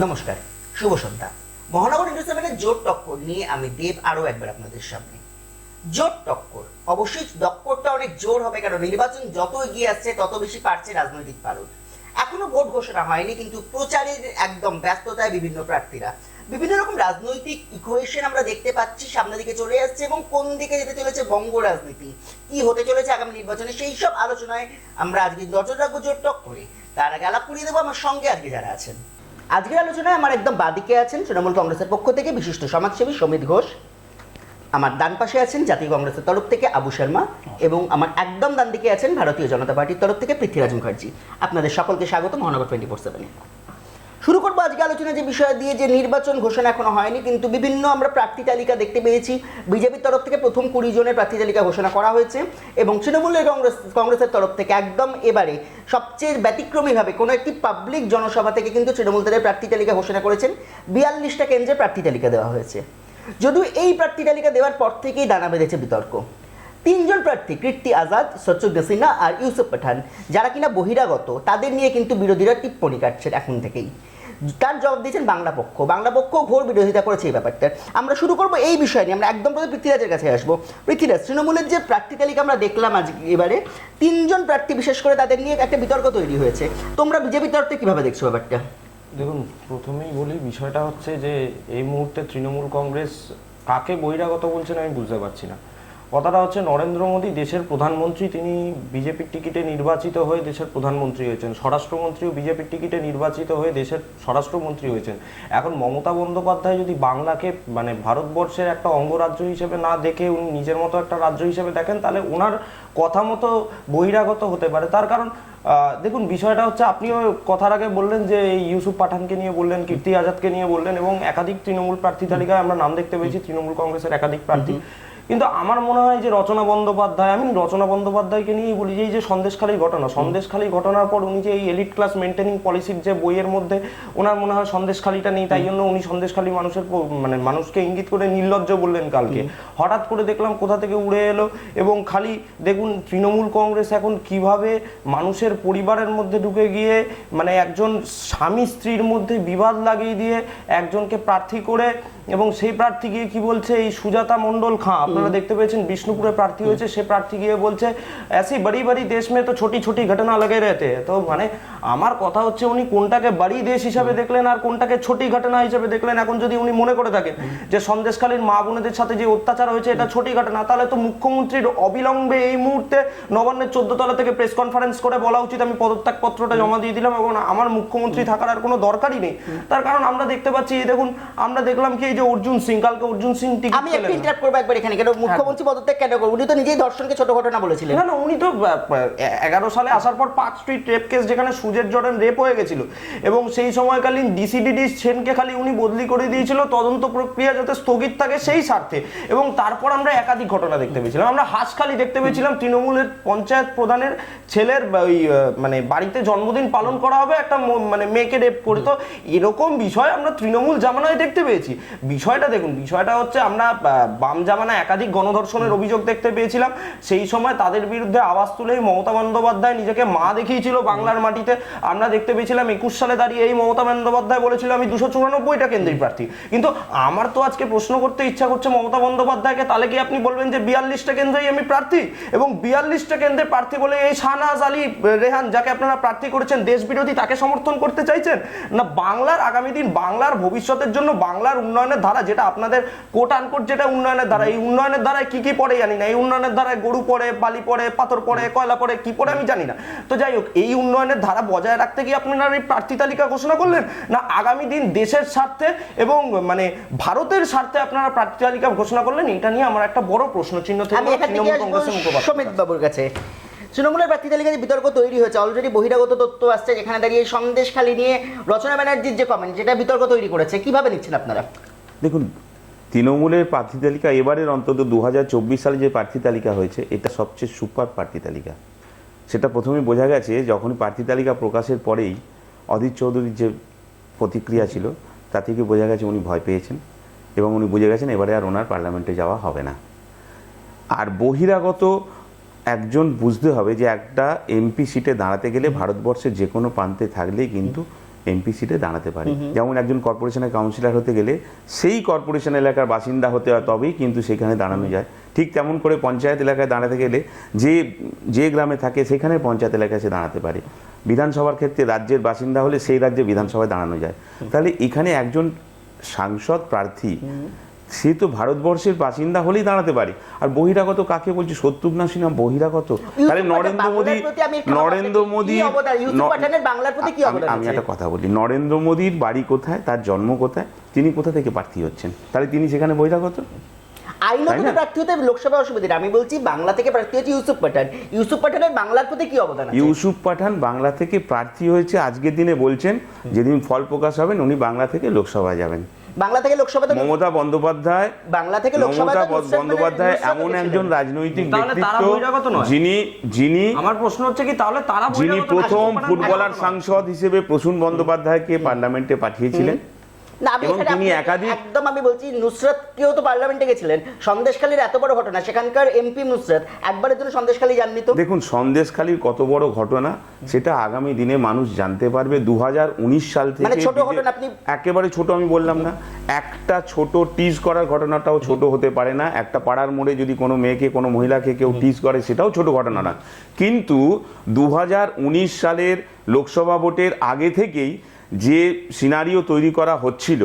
নমস্কার, শুভ সন্ধ্যা। মহানগর ইন্ডো সেভেনের জোট টক্কর নিয়ে আমি দেব আরও একবার আপনাদের সামনে। জোট টক্কর, অবশ্যই টক্করটা অনেক জোর হবে কারণ নির্বাচন যত এগিয়ে আসছে, তত বেশি পারছে রাজনৈতিক পারদ। এখনও ভোট ঘোষণা হয়নি, কিন্তু প্রচারের একদম ব্যস্ততায় বিভিন্ন প্রার্থীরা। বিভিন্ন রকম রাজনৈতিক ইকুয়েশন আমরা দেখতে পাচ্ছি, সামনের দিকে চলে আসছে এবং কোন দিকে যেতে চলেছে বঙ্গ রাজনীতি, কি হতে চলেছে আগামী নির্বাচনে, সেই সব আলোচনায় আমরা আজকে নজর রাখব জোট টক্করে। তার আগে আলাপ করিয়ে দেবো আমার সঙ্গে আজকে যারা আছেন। আজকের আলোচনায় আমার একদম বাদিকে আছেন তৃণমূল কংগ্রেসের পক্ষ থেকে বিশিষ্ট সমাজসেবী সমিত ঘোষ, আমার ডান পাশে আছেন জাতীয় কংগ্রেসের তরফ থেকে আবু শর্মা এবং আমার একদম ডান দিকে আছেন ভারতীয় জনতা পার্টির তরফ থেকে পৃথ্বীরাজ মুখার্জি। আপনাদের সকলকে স্বাগত মহানগর টোয়েন্টি ফোর সেভেনে। শুরু করব আজকে আলোচনা যে বিষয় দিয়ে যে নির্বাচন ঘোষণা এখনও হয়নি, কিন্তু বিভিন্ন আমরা প্রার্থী তালিকা দেখতে পেয়েছি। বিজেপির তরফ থেকে প্রথম কুড়ি জনের প্রার্থী তালিকা ঘোষণা করা হয়েছে এবং তৃণমূলের কংগ্রেস, কংগ্রেসের তরফ থেকে একদম এবারে সবচেয়ে ব্যতিক্রমীভাবে কোনো একটি পাবলিক জনসভা থেকে কিন্তু তৃণমূল দলের প্রার্থী তালিকা ঘোষণা করেছেন। বিয়াল্লিশটা কেন্দ্রে প্রার্থী তালিকা দেওয়া হয়েছে। যদিও এই প্রার্থী তালিকা দেওয়ার পর থেকেই দানা বেঁধেছে বিতর্ক। তিনজন প্রার্থী, কীর্তি আজাদ সচ্চুদ সিনহা আর ইউসুফ পাঠান, যারা কিনা বহিরাগত, তাদের নিয়ে কিন্তু বিরোধীরা টিপ্পণী কাটছেন এখন থেকেই। তার জবাব দিয়েছেন বাংলা পক্ষ। বাংলা পক্ষ ঘোর বিরোধিতা করেছে এই ব্যাপারটা আমরা শুরু করব এই বিষয় নিয়ে। আমরা একদম প্রথমে পৃথ্বীরাজের কাছে আসব। পৃথ্বীরাজ, তৃণমূলের যে প্রার্থী তালিকা আমরা দেখলাম আজ এবারে, তিনজন প্রার্থী বিশেষ করে তাদের নিয়ে একটা বিতর্ক তৈরি হয়েছে। তোমরা বিজেপি তরফ কীভাবে দেখছ ব্যাপারটা? দেখুন, প্রথমেই বলি, বিষয়টা হচ্ছে যে, এই মুহূর্তে তৃণমূল কংগ্রেস কাকে বহিরাগত বলছেন আমি বুঝতে পারছি না। কথাটা হচ্ছে, নরেন্দ্র মোদী দেশের প্রধানমন্ত্রী, তিনি বিজেপির টিকিটে নির্বাচিত হয়ে দেশের প্রধানমন্ত্রী হয়েছেন। স্বরাষ্ট্রমন্ত্রীও বিজেপির টিকিটে নির্বাচিত হয়ে দেশের স্বরাষ্ট্রমন্ত্রী হয়েছেন। এখন মমতা বন্দ্যোপাধ্যায় যদি বাংলাকে মানে ভারতবর্ষের একটা অঙ্গরাজ্য হিসেবে না দেখে উনি নিজের মতো একটা রাজ্য হিসেবে দেখেন, তাহলে ওনার কথা মতো বহিরাগত হতে পারে। তার কারণ দেখুন, বিষয়টা হচ্ছে, আপনিও কথার আগে বললেন যে ইউসুফ পাঠানকে নিয়ে বললেন, কীর্তি আজাদকে নিয়ে বললেন, এবং একাধিক তৃণমূল প্রার্থী তালিকায় আমরা নাম দেখতে পেয়েছি, তৃণমূল কংগ্রেসের একাধিক প্রার্থী। কিন্তু আমার মনে হয় যে রচনা বন্দ্যোপাধ্যায় আমি রচনা বন্দ্যোপাধ্যায়কে নিয়েই বলি যে এই যে সন্দেশখালী ঘটনা সন্দেশখালী ঘটনার পর উনি যে এই এলিট ক্লাস মেনটেনিং পলিসির যে বইয়ের মধ্যে ওনার মনে হয় সন্দেশখালীটা নেই তাই জন্য উনি সন্দেশখালী মানুষের মানে মানুষকে ইঙ্গিত করে নির্লজ্জ বললেন কালকে। হঠাৎ করে দেখলাম কোথা থেকে উড়ে এলো এবং খালি দেখুন তৃণমূল কংগ্রেস এখন কীভাবে মানুষের পরিবারের মধ্যে ঢুকে গিয়ে মানে একজন স্বামী স্ত্রীর মধ্যে বিবাদ লাগিয়ে দিয়ে একজনকে প্রার্থী করে এবং সেই প্রার্থী গিয়ে কি বলছে এই সুজাতা মন্ডল খাঁ আপনারা দেখতে পেয়েছেন বিষ্ণুপুরে প্রার্থী হয়েছে সে প্রার্থী গিয়ে বলছে এসি বড়ি বড়ি দেশ মে তো ছোটি ছোটি ঘটনা লাগে রেতে তো মানে আমার কথা হচ্ছে উনি কোনটাকে বাড়ি দেশ হিসাবে দেখলেন আর কোনটাকে ছোটি ঘটনা হিসাবে দেখলেন। এখন যদি উনি মনে করে থাকেন যে সন্দেশকালীন মা বোনেদের সাথে যে অত্যাচার হয়েছে এটা ছোটি ঘটনা তাহলে তো মুখ্যমন্ত্রীর অবিলম্বে এই মুহূর্তে নবান্নের চোদ্দতলা থেকে প্রেস কনফারেন্স করে বলা উচিত আমি পদত্যাগ পত্রটা জমা দিয়ে দিলাম এবং আমার মুখ্যমন্ত্রী থাকার আর কোনো দরকারই নেই। তার কারণ আমরা দেখতে পাচ্ছি দেখুন আমরা দেখলাম কি এই যে অর্জুন সিং কালকে অর্জুন সিং টিকিট আমি একটু ইন্টারাপ্ট করব একবার এখানে কেন মুখ্যমন্ত্রী পদত্যাগ কেন করব? উনি তো নিজেই দর্শনকে ছোট ঘটনা বলেছিলেন। না না উনি তো এগারো সালে আসার পর পার্ক স্ট্রিট রেপ কেস যেখানে সুজের জর্ডান রেপ হয়ে গেছিল। এবং সেই সময়কালীন ডিসিডিডি সেনকে খালি উনি বদলি করে দিয়েছিল। তদন্ত প্রক্রিয়া যাতে স্থগিত থাকে সেই স্বার্থে। এবং তারপর আমরা একাধিক ঘটনা দেখতে পেয়েছিলাম। আমরা হাঁসখালি দেখতে পেয়েছিলাম। তৃণমূলের পঞ্চায়েত প্রধানের ছেলের ওই মানে বাড়িতে জন্মদিন পালন করা হবে। একটা মানে মেয়েকে রেপ করে। তো এরকম বিষয় আমরা তৃণমূল জামানায় দেখতে পেয়েছি। বিষয়টা দেখুন বিষয়টা হচ্ছে আমরা বাম জামানায় একাধিক গণধর্ষণের অভিযোগ দেখতে পেয়েছিলাম। সেই সময় তাদের বিরুদ্ধে আওয়াজ তুলেই মমতা বন্দ্যোপাধ্যায় নিজেকে মা দেখিয়েছিল বাংলার মাটিতে। আমরা দেখতে পেয়েছিলাম একুশ সালে দাঁড়িয়ে এই মমতা বন্দ্যোপাধ্যায় বলেছিল আমি দুশো চুরানব্বইটা কেন্দ্রীয় প্রার্থী। কিন্তু আমার তো আজকে প্রশ্ন করতে ইচ্ছা করছে মমতা বন্দ্যোপাধ্যায়কে তাহলে কি আপনি বলবেন যে বিয়াল্লিশটা কেন্দ্রেই আমি প্রার্থী? এবং বিয়াল্লিশটা কেন্দ্রে প্রার্থী বলে এই শাহনাজ আলী রেহান যাকে আপনারা প্রার্থী করেছেন দেশ বিরোধী তাকে সমর্থন করতে চাইছেন? না বাংলার আগামী দিন বাংলার ভবিষ্যতের জন্য বাংলার উন্নয়নের ধারা যেটা আপনাদের কোট আনকোট যেটা উন্নয়নের ধারা এই উন্নয়নের ধারায় কি কি পড়ে জানি না এই উন্নয়নের ধারায় গরু পড়ে বালি পড়ে পাথর পড়ে কয়লা পড়ে কি পড়ে আমি জানি না। তো যাই হোক এই উন্নয়নের ধারা বজায় রাখতে গিয়ে আপনারা এই প্রার্থী তালিকা ঘোষণা করলেন? না আগামী দিন দেশের স্বার্থে এবং মানে ভারতের স্বার্থে আপনারা প্রার্থী তালিকা ঘোষণা করলেন? এটা নিয়ে আমার একটা বড় প্রশ্ন চিহ্ন থেকে সমিত বাবুর কাছে। তৃণমূলের প্রার্থী তালিকায় যে বিতর্ক তৈরি হয়েছে। অলরেডি বহিরাগত তথ্য আসছে যেখানে দাঁড়িয়ে সন্দেশ খালি নিয়ে রচনা ব্যানার্জির যে কমেন্ট যেটা বিতর্ক তৈরি করেছে কীভাবে নিচ্ছেন আপনারা? দেখুন, তৃণমূলের প্রার্থী তালিকা এবারের অন্তত দু হাজার চব্বিশ সালে যে প্রার্থী তালিকা হয়েছে, এটা সবচেয়ে সুপার প্রার্থী তালিকা। সেটা প্রথমেই বোঝা গেছে যখন প্রার্থী তালিকা প্রকাশের পরেই অধীর চৌধুরীর যে প্রতিক্রিয়া ছিল, তা থেকে বোঝা গেছে উনি ভয় পেয়েছেন এবং উনি বুঝে গেছেন এবারে আর ওনার পার্লামেন্টে যাওয়া হবে না। আর বহিরাগত একজন বুঝতে হবে যে একটা এমপি সিটে দাঁড়াতে গেলে ভারতবর্ষের যে কোনো প্রান্তে থাকলেই কিন্তু এমপি সিটে দাঁড়াতে পারে। যেমন একজন কর্পোরেশনের কাউন্সিলর হতে গেলে সেই কর্পোরেশন এলাকার বাসিন্দা হতে হয় তবেই কিন্তু সেখানে দাঁড়ানো যায়। ঠিক তেমন করে পঞ্চায়েত এলাকায় দাঁড়াতে গেলে যে যে গ্রামে থাকে সেখানে পঞ্চায়েত এলাকায় সে দাঁড়াতে পারে। বিধানসভার ক্ষেত্রে রাজ্যের বাসিন্দা হলে সেই রাজ্যে বিধানসভায় দাঁড়ানো যায়। তাহলে এখানে একজন সাংসদ প্রার্থী সে তো ভারতবর্ষের বাসিন্দা হলেই দাঁড়াতে পারে। আর বহিরাগত কাকে বলছি? শত্রুঘ্ন সিনহা বহিরাগত? তাহলে নরেন্দ্র মোদী নরেন্দ্র মোদী আমি- অবদান আমি একটা কথা বলি। নরেন্দ্র মোদীর বাড়ি কোথায়? তার জন্ম কোথায়? তিনি কোথা থেকে প্রার্থী হচ্ছেন? তাহলে তিনি সেখানে বহিরাগত? প্রার্থী হতে লোকসভা অসুবিধা আমি বলছি বাংলা থেকে প্রার্থী হচ্ছে ইউসুফ পাঠান। ইউসুফ পাঠানের বাংলার প্রতি কি অবদান ইউসুফ পাঠান বাংলা থেকে প্রার্থী হয়েছে আজকের দিনে বলছেন যেদিন ফল প্রকাশ হবেন উনি বাংলা থেকে লোকসভায় যাবেন। বাংলা থেকে লোকসভাতে মমতা বন্দ্যোপাধ্যায় বাংলা থেকে লোকসভাতে মমতা বন্দ্যোপাধ্যায় এমন একজন রাজনৈতিক তাহলে ব্যক্তিত্ব যিনি যিনি আমার প্রশ্ন হচ্ছে কি তাহলে তারা যিনি প্রথম ফুটবলার সাংসদ হিসেবে প্রসূন বন্দ্যোপাধ্যায়কে পার্লামেন্টে পাঠিয়েছিলেন। না আমি তিনি একাধিক- একদম আমি বলছি নুসরাত কেউ তো পার্লামেন্টে গেছিলেন। সন্দেশখালীর এত বড় ঘটনা সেখানকার এমপি নুসরাত একবারের জন্য সন্দেশখালী জাননি তো? দেখুন সন্দেশখালীর কত বড় ঘটনা সেটা আগামী দিনে মানুষ জানতে পারবে। দু সাল থেকে মানে ছোট ঘটনা আপনি- একেবারে ছোট আমি বললাম না। একটা ছোট টিজ করার ঘটনাটাও ছোট হতে পারে না। একটা পাড়ার মোড়ে যদি কোনো মেয়েকে কোনো মহিলাকে কেউ টিজ করে সেটাও ছোট ঘটনা না। কিন্তু দু হাজার উনিশ সালের লোকসভা ভোটের আগে থেকেই যে সিনারিও তৈরি করা হচ্ছিল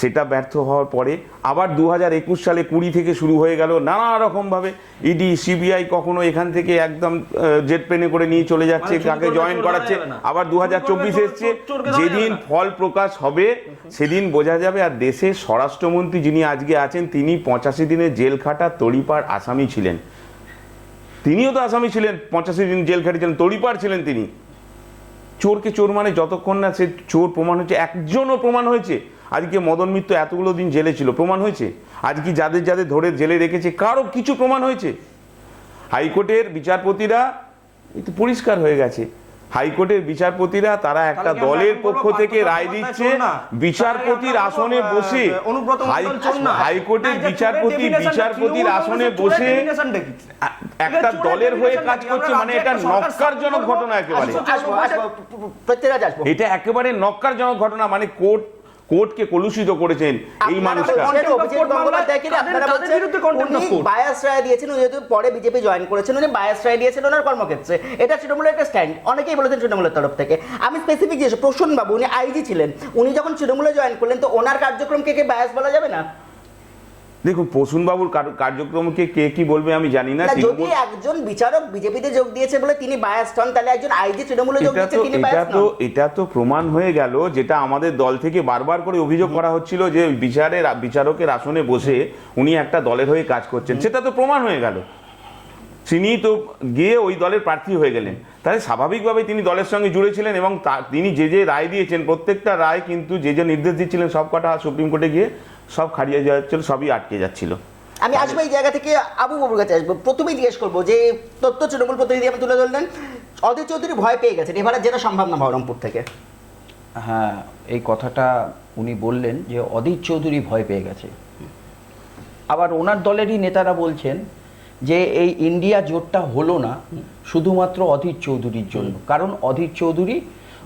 সেটা ব্যর্থ হওয়ার পরে আবার দু হাজার একুশ সালে কুড়ি থেকে শুরু হয়ে গেল নানা রকমভাবে। ইডি সিবিআই কখনো এখান থেকে একদম জেট প্লেনে করে নিয়ে চলে যাচ্ছে মানে কাকে জয়েন করাচ্ছে। আবার দু হাজার চব্বিশ এসছে যেদিন ফল প্রকাশ হবে সেদিন বোঝা যাবে। আর দেশের স্বরাষ্ট্রমন্ত্রী যিনি আজকে আছেন তিনি পঁচাশি দিনের জেল খাটা তড়িপার আসামি ছিলেন। তিনিও তো আসামি ছিলেন পঁচাশি দিন জেল খাটিয়েছিলেন তড়িপার ছিলেন তিনি। চোরকে চোর মানে যতক্ষণ না সে চোর প্রমাণ হচ্ছে একজনও প্রমাণ হয়েছে। আজকে মদন মিত্র এতগুলো দিন জেলে ছিল, প্রমাণ হয়েছে। আজকে যাদের যাদের ধরে জেলে রেখেছে, কারও কিছু প্রমাণ হয়েছে। হাইকোর্টের বিচারপতিরা একটু পরিষ্কার হয়ে গেছে। হাইকোর্টের বিচারপতিরা তারা একটা দলের পক্ষ থেকে রায় দিচ্ছে বিচারপতির আসনে বসে? হাইকোর্টের বিচারপতি বিচারপতির আসনে বসে? একটা দলের হয়ে কাজ করছে মানে এটা নক্কারজনক ঘটনা একেবারে এটা একেবারে নক্কারজনক ঘটনা মানে কোর্ট কোর্টকে কলুষিত করেছেন এই মানুষটা। bias রায় দিয়েছেন যেহেতু পরে বিজেপি জয়েন করেছেন উনি বায়াস রায় দিয়েছেন ওনার কর্মক্ষেত্রে। এটা তৃণমূলের একটা স্ট্যান্ড অনেকেই বলেছেন তৃণমূলের তরফ থেকে। আমি স্পেসিফিক জিজ্ঞেস প্রসূন বাবু উনি আইজি ছিলেন। উনি যখন তৃণমূলে জয়েন করলেন তো ওনার কার্যক্রমকে কে বায়াস বলা যাবে না? দেখুন প্রসূনবাবুর কার- কার্যক্রমকে কে কি বলবে আমি জানি না যদি একজন বিচারক বিজেপিতে যোগ দিয়েছে বলে তিনি বায়াস হন তাহলে একজন আইজি তৃণমূলে যোগ এটা দিয়েছে তো তিনি এটা তো এটা তো প্রমাণ হয়ে গেল যেটা আমাদের দল থেকে বারবার করে অভিযোগ করা হচ্ছিল যে বিচারের বিচারকের আসনে বসে উনি একটা দলের হয়ে কাজ করছেন। সেটা তো প্রমাণ হয়ে গেল। তিনি তো গিয়ে ওই দলের প্রার্থী হয়ে গেলেন। তাহলে স্বাভাবিকভাবে তিনি দলের সঙ্গে জুড়েছিলেন এবং তিনি যে যে রায় দিয়েছেন প্রত্যেকটা রায় কিন্তু যে যে নির্দেশ দিচ্ছিলেন সব কটা সুপ্রিম কোর্টে গিয়ে সব খারিয়ে যাচ্ছিল সবই আটকে যাচ্ছিল। আমি আসব এই জায়গা থেকে আবু বাবুর কাছে আসব। প্রথমেই জিজ্ঞেস করব যে তথ্য তৃণমূল প্রতিনিধি আপনি তুলে ধরলেন। অধীর চৌধুরী ভয় পেয়ে গেছেন এবারে যেটা সম্ভব না বহরমপুর থেকে। হ্যাঁ এই কথাটা উনি বললেন যে অধীর চৌধুরী ভয় পেয়ে গেছে। আবার ওনার দলেরই নেতারা বলছেন যে এই ইন্ডিয়া জোটটা হলো না শুধুমাত্র অধীর চৌধুরীর জন্য। কারণ অধীর চৌধুরী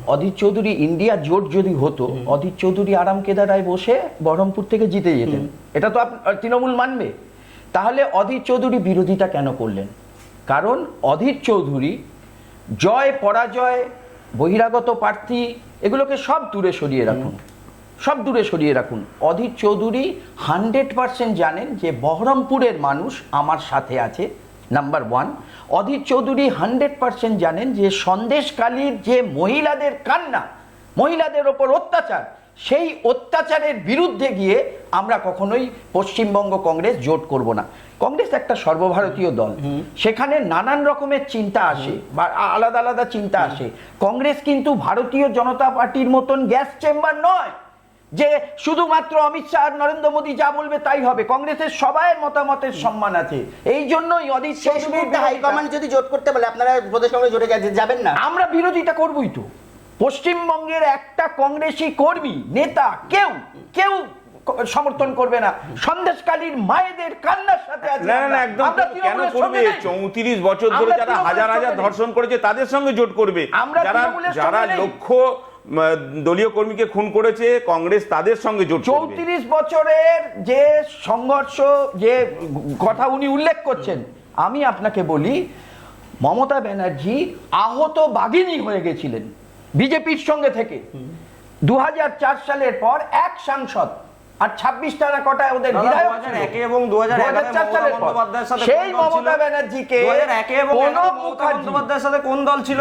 অধীর চৌধুরী ইন্ডিয়া জোট যদি হতো অধীর চৌধুরী আরাম কেদারায় বসে বহরমপুর থেকে জিতে যেতেন। এটা তো তৃণমূল মানবে। তাহলে অধীর চৌধুরী বিরোধিতা কেন করলেন? কারণ অধীর চৌধুরী জয় পরাজয় বহিরাগত প্রার্থী এগুলোকে সব দূরে সরিয়ে রাখুন। সব দূরে সরিয়ে রাখুন। অধীর চৌধুরী হান্ড্রেড পার্সেন্ট জানেন যে বহরমপুরের মানুষ আমার সাথে আছে। Number one Adhir Chowdhury hundred percent জানেন যে সন্দেশকালীর যে মহিলাদের কান্না মহিলাদের ওপর অত্যাচার সেই অত্যাচারের বিরুদ্ধে গিয়ে আমরা কখনোই পশ্চিমবঙ্গ কংগ্রেস জোট করব না। কংগ্রেস একটা সর্বভারতীয় দল। সেখানে নানান রকমের চিন্তা আসে বা আলাদা আলাদা চিন্তা আসে। কংগ্রেস কিন্তু ভারতীয় জনতা পার্টির মতন গ্যাস চেম্বার নয়। যে শুধুমাত্র অমিত শাহ আর নরেন্দ্র মোদী যা বলবে তাই হবে। কংগ্রেসের সবাই মতামতের সম্মান আছে। এই জন্যই অধীর শেষ মুহূর্তে হাইকমান্ড যদি জোট করতে বলে আপনারা প্রদেশ কংগ্রেস জোটে যাবেন না? আমরা বিরোধিতা করবই তো। পশ্চিমবঙ্গের একটা কংগ্রেসী কর্মী নেতা কেউ কেউ সমর্থন করবে না। সন্দেশকালীর মায়েদের কান্নার সাথে আছি না না একদম কেন করবে? সঙ্গে নেই। চৌত্রিশ বছর ধরে যারা হাজার হাজার ধর্ষণ করেছে তাদের সঙ্গে জোট করবে। আমরা যারা যারা নেই। দলীয় কর্মীকে খুন করেছে কংগ্রেস তাদের সঙ্গে জোট চৌত্রিশ বছরের যে সংঘর্ষ যে কথা উনি উল্লেখ করছেন আমি আপনাকে বলি মমতা ব্যানার্জি আহত বাগিনী হয়ে গেছিলেন বিজেপির সঙ্গে থেকে। দু হাজার চার সালের পর এক সাংসদ আর ছাব্বিশ টাকা কটায় ওদের বিধায়ক? 2001 ছিল। এবং 2011 2004 সালের বন্দ্যোপাধ্যায়ের সাথে সেই? মমতা ব্যানার্জিকে 2001 এবং প্রণব 11 মমতা মুখার্জি বন্দ্যোপাধ্যায়ের সাথে কোন দল ছিল?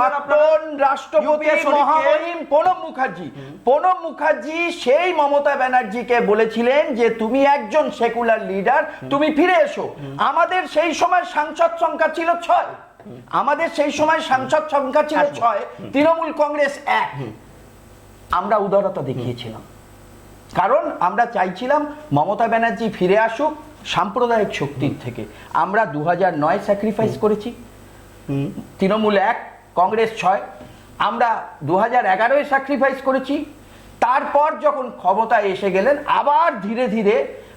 প্রাক্তন রাষ্ট্রপতি মহামহিম প্রণব মুখার্জি। প্রণব মুখার্জি সেই মমতা ব্যানার্জিকে বলেছিলেন যে তুমি একজন সেকুলার লিডার তুমি ফিরে এসো। আমাদের সেই সময় সাংসদ সংখ্যা ছিল ছয়। আমাদের সেই সময় সাংসদ সংখ্যা ছিল ছয়। তৃণমূল কংগ্রেস এক। আমরা উদারতা দেখিয়েছিলাম। কারণ আমরা চাইছিলাম মমতা ব্যানার্জি ফিরে আসুক সাম্প্রদায়িক শক্তির থেকে। আমরা দু নয় স্যাক্রিফাইস করেছি। তৃণমূল এক কংগ্রেস ছয়। আমরা দু হাজার এগারোয় স্যাক্রিফাইস করেছি। তারপর যখন ক্ষমতায় এসে গেলেন আবার ধীরে ধীরে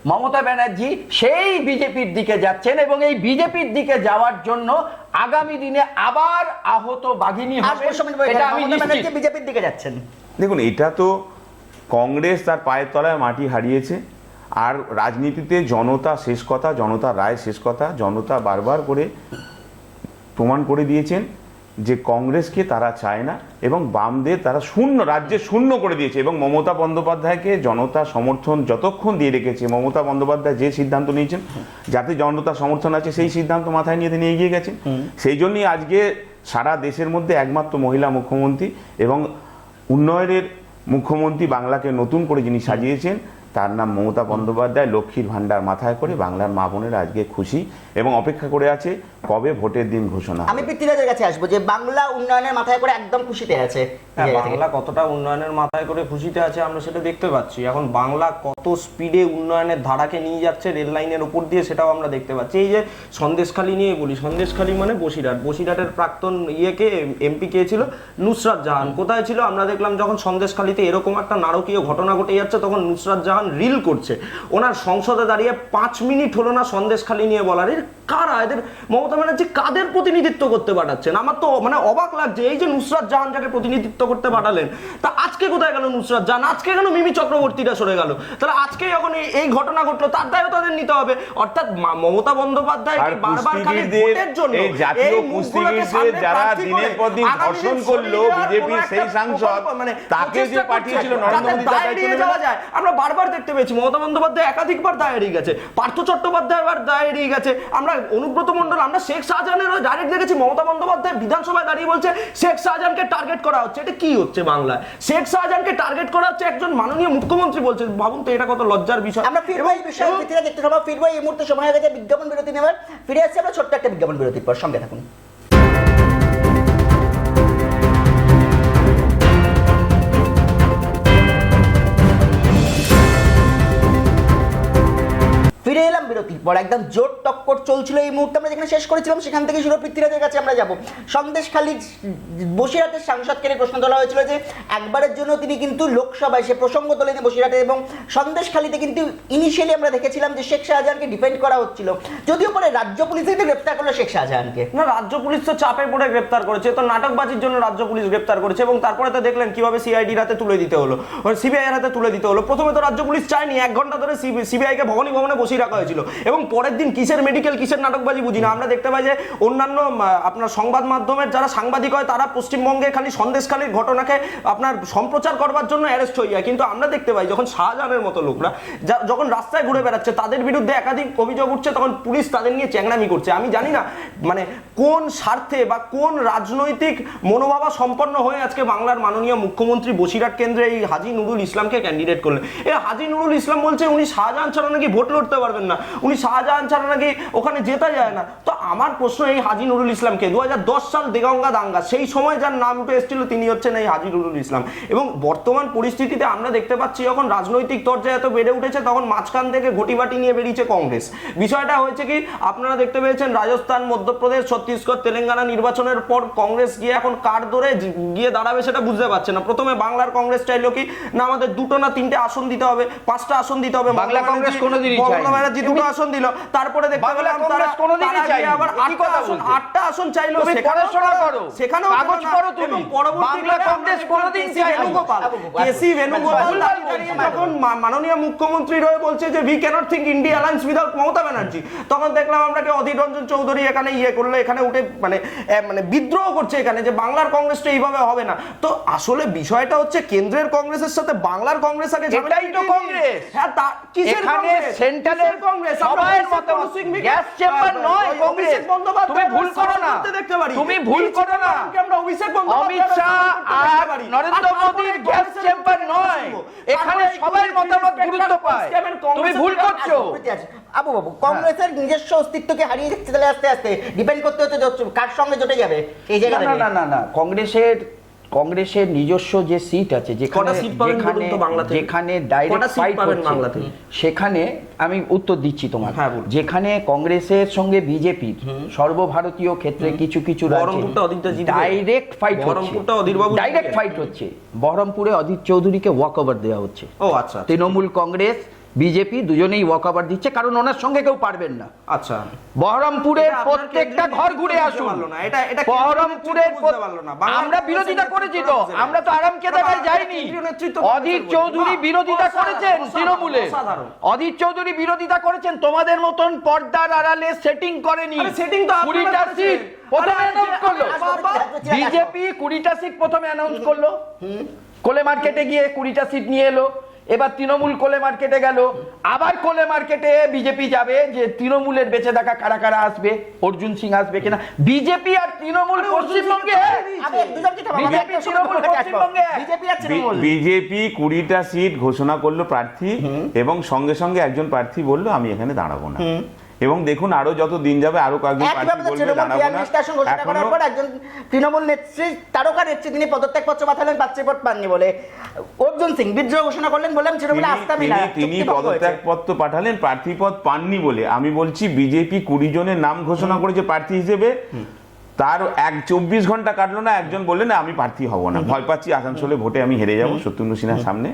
মমতা ব্যানার্জি সেই বিজেপির দিকে যাচ্ছেন এবং এই বিজেপির দিকে যাওয়ার জন্য আগামী দিনে আবার আহত বাঘিনী হবে। এটা আমি। বিজেপির দিকে যাচ্ছেন। দেখুন এটা তো কংগ্রেস তার পায়ের তলায় মাটি হারিয়েছে আর রাজনীতিতে জনতা শেষ কথা জনতা রায় শেষ কথা জনতা বারবার করে প্রমাণ করে দিয়েছেন যে কংগ্রেসকে তারা চায় না এবং বামদের তারা শূন্য রাজ্যে শূন্য করে দিয়েছে এবং মমতা বন্দ্যোপাধ্যায়কে জনতা সমর্থন যতক্ষণ দিয়ে রেখেছে মমতা বন্দ্যোপাধ্যায় যে সিদ্ধান্ত নিয়েছেন যাতে জনতা সমর্থন আছে সেই সিদ্ধান্ত মাথায় নিয়ে তিনি এগিয়ে গেছেন। সেই জন্যই আজকে সারা দেশের মধ্যে একমাত্র মহিলা মুখ্যমন্ত্রী এবং উন্নয়নের মুখ্যমন্ত্রী বাংলাকে নতুন করে যিনি সাজিয়েছেন তার নাম মমতা বন্দ্যোপাধ্যায় লক্ষ্মীর ভান্ডার মাথায় করে বাংলার মা বোনের আজকে খুশি এবং অপেক্ষা করে আছে কবে ভোটের দিন ঘোষণা আমি পৃথ্বীরাজের কাছে আসব যে বাংলা উন্নয়নের মাথায় করে একদম খুশিতে আছে হ্যাঁ, বাংলা কতটা উন্নয়নের মাথায় করে খুশিতে আছে আমরা সেটা দেখতে পাচ্ছি। এখন বাংলা কত স্পিডে উন্নয়নের ধারাকে নিয়ে যাচ্ছে রেল লাইনের উপর দিয়ে সেটাও আমরা দেখতে পাচ্ছি। এই যে সন্দেশখালী নিয়ে বলি, সন্দেশখালী মানে বসিরহাট। বসিরহাটের প্রাক্তন ইয়েকে এমপি কে ছিল? নুসরাত জাহান। কোথায় ছিল? আমরা দেখলাম যখন সন্দেশখালীতে এরকম একটা নারকীয় ঘটনা ঘটে যাচ্ছে, তখন নুসরাত জাহান রিল করছে। ওনার সংসদে দাঁড়িয়ে পাঁচ মিনিট হলো না সন্দেশখালী নিয়ে বলার। কারা? এদের মমতা ব্যানার্জি কাদের প্রতিনিধিত্ব করতে পাঠাচ্ছেন? আমার তো মানে অবাক লাগছে, এই যে নুসরাত জাহান যাকে প্রতিনিধিত্ব করতে পাঠালেন, তা আজকে কোথায় গেল নুসরাত জাহান? আজকে কেন মিমি চক্রবর্তীরা সরে গেল? তাহলে আজকে যখন এই- ঘটনা ঘটলো তার দায়ও তাদের নিতে হবে। অর্থাৎ মমতা বন্দ্যোপাধ্যায় বারবার খালি ভোটের জন্য এই জাতীয় কুস্তিগীরদের যারা দিনের পর দিন ধর্ষণ করল কোনো সেই সাংসদ, মানে তাকে যে পাঠিয়েছিল নরেন্দ্র যাতে মোদী তার দায়িত্ব নেবে যাওয়া যায়। আমরা বারবার দেখতে পেয়েছি মমতা বন্দ্যোপাধ্যায় একাধিকবার দায় এড়িয়ে গেছে পার্থ চট্টোপাধ্যায় এবার দায় এড়িয়ে গেছে। আমরা অনুব্রত মন্ডল আমরা শেখ শাহজাহানেরও ডাইরেক্ট দেখেছি মমতা বন্দ্যোপাধ্যায় বিধানসভায় দাঁড়িয়ে বলছে শেখ শাহজাহানকে টার্গেট করা হচ্ছে। এটা কি হচ্ছে বাংলায়? শেখ শাহজাহানকে টার্গেট করা হচ্ছে একজন মাননীয় মুখ্যমন্ত্রী বলছে। ভাবুন তো এটা কত লজ্জার বিষয়। আমরা ফিরবো এই বিষয়ে এবং- পৃথ্বীরাজ একটু সময় ফিরবো এই মুহূর্তে সময় হয়ে গেছে বিজ্ঞাপন বিরতি নেওয়ার ফিরে আসছি আমরা ছোট্ট একটা বিজ্ঞাপন বিরতির পর সঙ্গে থাকুন। ফিরে এলাম, বিরতির পর একদম জোর টক্কর চলছিল এই মুহূর্তে। আমরা যেখানে শেষ করেছিলাম, সেখান থেকে শুরু পৃথ্বীরাজের কাছে আমরা যাব। সন্দেশখালী বসিরহাটের সাংসদকে নিয়ে প্রশ্ন তোলা হয়েছিল যে, একবারের জন্য তিনি কিন্তু লোকসভায় সে প্রসঙ্গ তোলেনি বসিরহাটে এবং সন্দেশখালীতে কিন্তু ইনিশিয়ালি আমরা দেখেছিলাম যে শেখ শাহজাহানকে ডিফেন্ড করা হচ্ছিল। যদিও পরে রাজ্য পুলিশ কিন্তু গ্রেপ্তার করল শেখ শাহজাহানকে। না, রাজ্য পুলিশ তো চাপে পড়ে গ্রেপ্তার করেছে, তো নাটকবাজির জন্য রাজ্য পুলিশ গ্রেপ্তার করেছে এবং তারপরে তো দেখলেন কীভাবে সিআইডির হাতে তুলে দিতে হলো। সিবিআই এর হাতে তুলে দিতে হলো। প্রথমে তো রাজ্য পুলিশ চায়নি, এক ঘণ্টা ধরে সিবিআই কে ভবনী ভবনে বসিয়ে রাখা হয়েছিল। এবং পরের দিন কিসের মেডিকেল কিসের নাটকবাজি বুঝি না। আমরা দেখতে পাই যে অন্যান্য আপনার সংবাদ মাধ্যমের যারা সাংবাদিক হয়, তারা পশ্চিমবঙ্গে খালি সন্দেশখালীর ঘটনাকে আপনার সম্প্রচার করবার জন্য অ্যারেস্ট হয়ে যায়। কিন্তু আমরা দেখতে পাই যখন শাহজাহানের মতো লোকরা যখন রাস্তায় ঘুরে বেড়াচ্ছে, তাদের বিরুদ্ধে একাধিক অভিযোগ উঠছে, তখন পুলিশ তাদের নিয়ে চ্যাংড়ামি করছে। আমি জানি না মানে কোন স্বার্থে বা কোন রাজনৈতিক মনোভাবা সম্পন্ন হয়ে আজকে বাংলার মাননীয় মুখ্যমন্ত্রী বসিরহাট কেন্দ্রে এই হাজি নুরুল ইসলামকে ক্যান্ডিডেট করলেন। এই হাজি নুরুল ইসলাম বলছে, উনি শাহজাহান ছাড়া নাকি ভোট লড়তে পারবেন না। উনি শাহজাহান ছাড়া নাকি ওখানে জেতা যায় না। তো আমার প্রশ্ন এই হাজি নুরুল ইসলামকে দু সাল দেগঙ্গা দাঙ্গা সেই সময় যার নাম উঠে এসেছিল তিনি হচ্ছেন এই হাজি নুরুল ইসলাম। এবং বর্তমান পরিস্থিতিতে আমরা দেখতে পাচ্ছি যখন রাজনৈতিক দরজা এত বেড়ে উঠেছে তখন মাঝখান থেকে ঘটিবাটি নিয়ে বেরিয়েছে কংগ্রেস। বিষয়টা হয়েছে কি আপনারা দেখতে পেয়েছেন রাজস্থান মধ্যপ্রদেশ ছত্তিশগড় তেলেঙ্গানা নির্বাচনের পর কংগ্রেস গিয়ে এখন কার ধরে গিয়ে দাঁড়াবে সেটা বুঝতে পারছে না। প্রথমে বাংলার কংগ্রেস চাইলো কি না আমাদের দুটো না তিনটে আসন দিতে হবে পাঁচটা আসন দিতে হবে। বাংলা কংগ্রেস কোনোদিনই ব্যানার্জি দুটো আসন দিল তারপরে দেখতে পেলাম তারা- কোনোদিনই চায়নি। আবার আটটা আসন- আটটা আসন চাইলো পড়াশোনা করো। সেখানেও কাগজ পড়ো তুমি। বাংলা কংগ্রেস কোনোদিন বাবু, কেসি বেণুগোপাল যখন মাননীয় মুখ্যমন্ত্রী রয়ে বলছে যে we can't think India alliance without Mamata Banerjee তখন দেখলাম আমরা কি অধীর রঞ্জন চৌধুরী এখানে ইয়ে করল এখানে উঠে মানে মানে বিদ্রোহ করছে এখানে যে বাংলার কংগ্রেসটা এইভাবে হবে না তো আসলে বিষয়টা হচ্ছে কেন্দ্রের কংগ্রেসের সাথে বাংলার কংগ্রেস আগে তো কংগ্রেস। হ্যাঁ তা কিসের কংগ্রেস? সেন্ট্রালের কিসের কংগ্রেস সবার মতামত গ্যাস চেম্বার নয় কংগ্রেস তুমি ভুল করো না সভাপতিত্বে দেখতে পারি। তুমি ভুল করো না। আমরা অভিষেক অমিত শাহ আর নরেন্দ্র মোদীর গ্যাস চেম্বার নয়। এখানে সবাই মতামত গুরুত্ব পায়। তুমি ভুল করছ। আবু বাবু কংগ্রেসের নিজস্ব অস্তিত্বকে হারিয়ে যাচ্ছে তাহলে আস্তে আস্তে ডিপেন্ড করতে হচ্ছে কার সঙ্গে জোটে যাবে? এই না না না কংগ্রেসের কংগ্রেসের নিজস্ব যে সিট আছে যেখানে যেখানে ডাইরেক্ট ফাইট? সেখানে আমি উত্তর দিচ্ছি তোমার হ্যাঁ, যেখানে কংগ্রেসের সঙ্গে বিজেপির সর্বভারতীয় ক্ষেত্রে কিছু কিছু ডাইরেক্ট ফাইট হচ্ছে। ডাইরেক্ট ফাইট হচ্ছে। বহরমপুরে অধীর চৌধুরীকে ওয়াক ওভার দেওয়া হচ্ছে। ও আচ্ছা। তৃণমূল কংগ্রেস বিজেপি দুজনেই ওয়াক ওভার দিচ্ছে কারণ ওনার সঙ্গে কেউ পারবেন না। আচ্ছা। বহরমপুরের প্রত্যেকটা ঘর ঘুরে আসুন না। এটা- এটা বহরমপুরের আমরা বিরোধিতা করেছি তো আমরা তো আরাম কেদারায় যাইনি অধীর চৌধুরী বিরোধিতা করেছেন তৃণমূলে। অধীর চৌধুরী বিরোধিতা করেছেন তোমাদের মতন পর্দার আড়ালে সেটিং করেনি। setting তো কুড়িটা সিট প্রথমে অ্যানাউন্স করল। বিজেপি কুড়িটা সিট প্রথমে অ্যানাউন্স করল। কোলে মার্কেটে গিয়ে কুড়িটা সিট নিয়ে এলো। এবার তৃণমূল কোলে মার্কেটে গেল। আবার কোলে মার্কেটে বিজেপি যাবে যে তৃণমূলের বেঁচে থাকা কারা কারা আসবে? অর্জুন সিং আসবে কিনা? বিজেপি আর তৃণমূল পশ্চিমবঙ্গে বিজেপি কুড়িটা সিট ঘোষণা করল প্রার্থী এবং সঙ্গে সঙ্গে একজন প্রার্থী বলল আমি এখানে দাঁড়াবো না। এবং দেখুন আরও যত দিন যাবে আরও কয়েকজন পর একজন তৃণমূল নেত্রী তারকা নেত্রী তিনি পদত্যাগ পত্র পাঠালেন পাত্রীপট পাননি বলে। অর্জুন সিং বিদ্রোহ ঘোষণা করলেন বললাম তৃণমূলে আসতামই না তিনি-। পদত্যাগ পত্র পাঠালেন প্রার্থী পদ পাননি বলে। আমি বলছি বিজেপি কুড়ি জনের নাম ঘোষণা করেছে প্রার্থী হিসেবে। তার এক চব্বিশ ঘণ্টা কাটলো না একজন বললেন আমি প্রার্থী হব না। ভয় পাচ্ছি আসানসোলে ভোটে আমি হেরে যাব সত্যেন্দ্র সিনহার সামনে।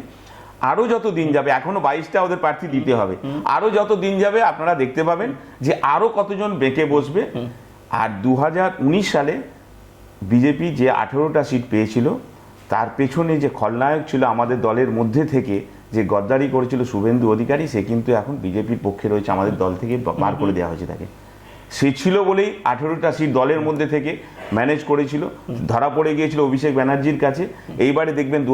আরও যত দিন যাবে এখনও বাইশটা ওদের প্রার্থী দিতে হবে। আরও যত দিন যাবে আপনারা দেখতে পাবেন যে আরও কতজন বেঁকে বসবে। আর দু হাজার উনিশ সালে বিজেপি যে আঠেরোটা সিট পেয়েছিল তার পেছনে যে খলনায়ক ছিল আমাদের দলের মধ্যে থেকে যে গদ্দারি করেছিল শুভেন্দু অধিকারী সে কিন্তু এখন বিজেপির পক্ষে রয়েছে আমাদের দল থেকে বার করে দেওয়া হয়েছে তাকে। সে ছিল বলেই আঠেরোটা সিট দলের মধ্যে থেকে ম্যানেজ করেছিল। ধরা পড়ে গিয়েছিল অভিষেক ব্যানার্জির কাছে। এইবারে দেখবেন দু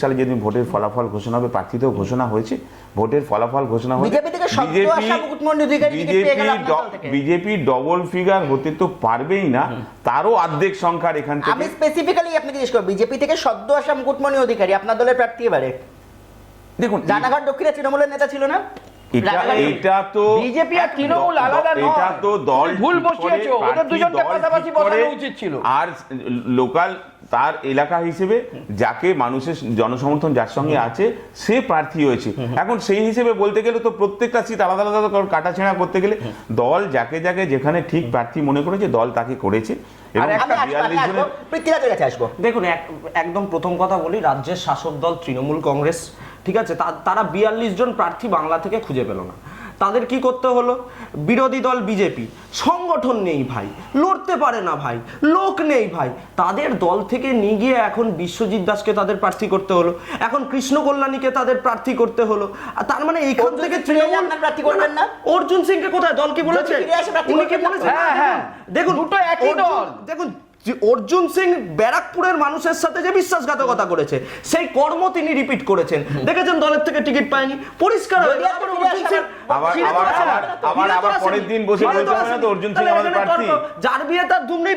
সালে যেদিন ভোটের ফলাফল ঘোষণা হবে প্রার্থীতেও ঘোষণা হয়েছে। ভোটের ফলাফল ঘোষণা হবে বিজেপি। বিজেপি ডবল ফিগার হতে তো পারবেই না। তারও অর্ধেক সংখ্যার এখান আমি থেকে স্পেসিফিক্যালি আপনাকে জিজ্ঞেস করব বিজেপি থেকে সদ্য আসা মুকুটমণি অধিকারী আপনার দলের প্রার্থী এবারে? দেখুন রানাঘাট দক্ষিণে তৃণমূলের নেতা ছিল না? এটা এটা তো বিজেপি আর তৃণমূল আলাদা নয়। এটা তো দল ভুল বসিয়েছো। ওদের দুজনকে পাশাপাশি বসানো উচিত ছিল। আর লোকাল তার এলাকা হিসেবে যাকে মানুষের জনসমর্থন যার সঙ্গে আছে সে প্রার্থী হয়েছে। এখন সেই হিসেবে বলতে গেলে তো প্রত্যেকটা সিট আলাদা আলাদা কাটাছেঁড়া করতে গেলে দল যাকে যাকে যেখানে ঠিক প্রার্থী মনে করেছে দল তাকে করেছে। এবং আর একটা আমি আসব, আমি 42 আসব। জনের পৃথ্বীরাজের কাছে আসব। দেখুন একদম প্রথম কথা বলি রাজ্যের শাসক দল তৃণমূল কংগ্রেস। ঠিক আছে? তারা বিয়াল্লিশ জন প্রার্থী বাংলা থেকে খুঁজে পেল না। তাদের কি করতে হলো? বিরোধী দল বিজেপি। সংগঠন নেই ভাই। লড়তে পারে না ভাই। লোক নেই ভাই। তাদের দল থেকে নিয়ে গিয়ে এখন বিশ্বজিৎ দাসকে তাদের প্রার্থী করতে হলো। এখন কৃষ্ণ কল্যাণীকে তাদের প্রার্থী করতে হলো। আর তার মানে এইখান থেকে তৃণমূল প্রার্থী করবেন না? অর্জুন সিংকে কোথায়? দল কি বলেছে? উনি কি বলেছে? হ্যাঁ, হ্যাঁ। দেখুন দুটো একই দল। দেখুন যে অর্জুন সিং ব্যারাকপুরের মানুষের সাথে যে বিশ্বাসঘাতকতা করেছে সেই কর্ম তিনি রিপিট করেছেন। দেখেছেন দলের থেকে টিকিট পায়নি। পরিষ্কার যার বিয়ে তার ধুম নেই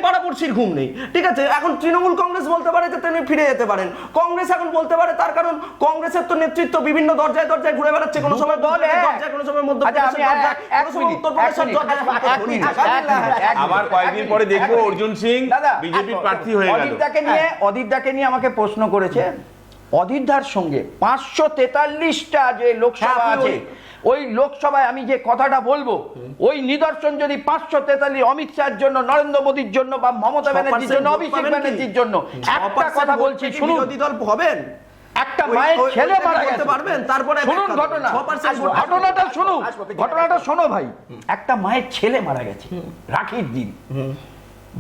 ঘুম নেই। ঠিক আছে? এখন তৃণমূল কংগ্রেস বলতে পারে যে তিনি ফিরে যেতে পারেন। কংগ্রেস এখন বলতে পারে তার কারণ কংগ্রেসের তো নেতৃত্ব বিভিন্ন দরজায় দরজায় ঘুরে বেড়াচ্ছে। কোনো সময় দল কোনো সময় আচ্ছা, মধ্যপ্রদেশের মিনিট, এক আবার কয়েকদিন পরে দেখব অর্জুন সিং দাদা বিজেপির এক- প্রার্থী হয়ে গেল। নিয়ে অদিতদাকে নিয়ে আমাকে প্রশ্ন করেছে সঙ্গে পাঁচশো তেতাল্লিশটা যে লোকসভা হ্যাঁ, আছে ওই লোকসভায় আমি যে কথাটা বলব ওই নিদর্শন যদি পাঁচশো তেতাল্লিশ অমিত শাহের জন্য নরেন্দ্র মোদীর জন্য বা মমতা ব্যানার্জির জন্য অভিষেক ব্যানার্জির জন্য একটা কথা বলছি শুনুন। দল হবেন একটা মায়ের ছেলে মারা গেছে। পারবেন? তারপরে শুনুন ঘটনা। 6% আসব, ভোট- আসব। ঘটনাটা শোনো আসব, আসব, ঘটনাটা শোনো ভাই। একটা মায়ের ছেলে মারা গেছে রাখির দিন।